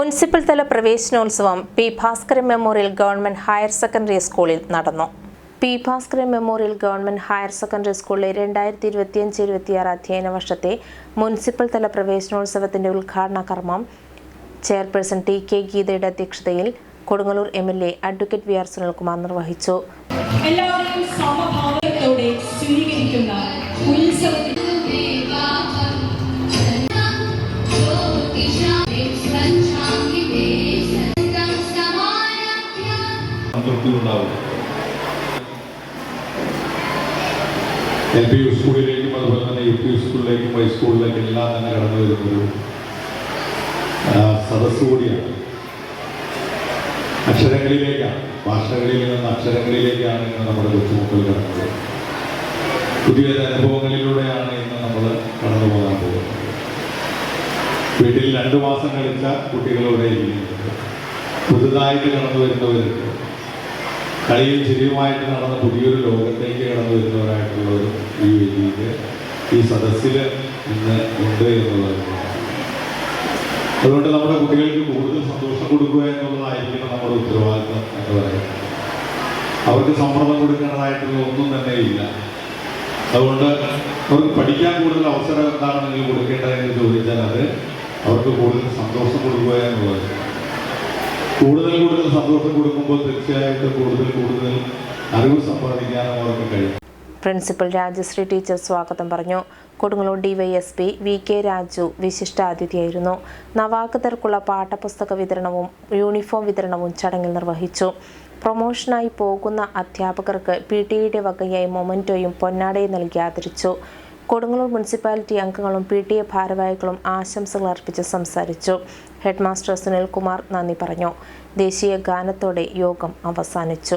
Municipal തല പ്രവേശനോത്സവം P Bhaskaran memorial government higher secondary സ്കൂളിൽ നടന്നു. P Bhaskaran memorial government higher secondary സ്കൂളിലെ രണ്ടായിരത്തി ഇരുപത്തിയഞ്ച് ഇരുപത്തിയാറ് അധ്യയന വർഷത്തെ മുനിസിപ്പൽ തല പ്രവേശനോത്സവത്തിന്റെ ഉദ്ഘാടന കർമ്മം ചെയർപേഴ്സൺ ടി കെ ഗീതയുടെ അധ്യക്ഷതയിൽ Kodungallur M L A advocate V R Sunilkumar നിർവഹിച്ചു. സ്വീകരിക്കുന്ന ഉണ്ടാവും എൽ പി യു സ്കൂളിലേക്കും അതുപോലെ തന്നെ യു പി യു സ്കൂളിലേക്കും ഹൈസ്കൂളിലേക്കും എല്ലാം തന്നെ കടന്നു വരുന്നൊരു സദസ് കൂടിയാണ്. അക്ഷരങ്ങളിലേക്കാണ്. ഭാഷകളിൽ നിന്ന് അക്ഷരങ്ങളിലേക്കാണ് ഇന്ന് നമ്മുടെ കൊച്ചുമക്കൾ കടന്നത്. പുതിയ അനുഭവങ്ങളിലൂടെയാണ് ഇന്ന് നമ്മൾ കടന്നു പോകാൻ പോകുന്നത്. വീട്ടിൽ രണ്ടു മാസം കളിച്ച കുട്ടികളോടെ ഇരിക്കുന്നുണ്ട്. പുതുതായിട്ട് കടന്നു വരുന്നവരുണ്ട്. കളിയും ചിരിയുമായിട്ട് നടന്ന പുതിയൊരു ലോകത്തേക്ക് കടന്നു വരുന്നവരായിട്ടുള്ളവരും ഈ വേദിയിൽ ഈ സദസ്സിൽ ഇന്ന് ഉണ്ട് എന്നുള്ളത്. അതുകൊണ്ട് നമ്മുടെ കുട്ടികൾക്ക് കൂടുതൽ സന്തോഷം കൊടുക്കുക എന്നുള്ളതായിരിക്കണം നമ്മുടെ ഉത്തരവാദിത്വം എന്ന് പറയുന്നത്. അവർക്ക് സമ്മർദ്ദം കൊടുക്കേണ്ടതായിട്ടുള്ള ഒന്നും തന്നെ ഇല്ല. അതുകൊണ്ട് അവർക്ക് പഠിക്കാൻ കൂടുതൽ അവസരം എന്താണ് നിങ്ങൾ കൊടുക്കേണ്ടതെന്ന് ചോദിച്ചാൽ അത് അവർക്ക് കൂടുതൽ സന്തോഷം കൊടുക്കുക എന്നുള്ളത് കൂടുതൽ കൂടുതൽ സന്തോഷം കൊടുക്കുമ്പോൾ തീർച്ചയായിട്ടും കൂടുതൽ കൂടുതൽ അറിവ് സമ്പാദിക്കാനും അവർക്ക് കഴിയും. പ്രിൻസിപ്പൽ രാജശ്രീ ടീച്ചർ സ്വാഗതം പറഞ്ഞു. Kodungallur DYSP V K Raju വിശിഷ്ടാതിഥിയായിരുന്നു. നവാഗതർക്കുള്ള പാഠപുസ്തക വിതരണവും യൂണിഫോം വിതരണവും ചടങ്ങിൽ നിർവഹിച്ചു. പ്രൊമോഷനായി പോകുന്ന അധ്യാപകർക്ക് പി ടി യുടെ വകയായി മൊമന്റോയും പൊന്നാടയും നൽകി ആദരിച്ചു. കൊടുങ്ങല്ലൂർ മുനിസിപ്പാലിറ്റി അംഗങ്ങളും പി ടി എ ഭാരവാഹികളും ആശംസകൾ അർപ്പിച്ച് സംസാരിച്ചു. ഹെഡ്മാസ്റ്റർ സുനിൽകുമാർ നന്ദി പറഞ്ഞു. ദേശീയ ഗാനത്തോടെ യോഗം അവസാനിച്ചു.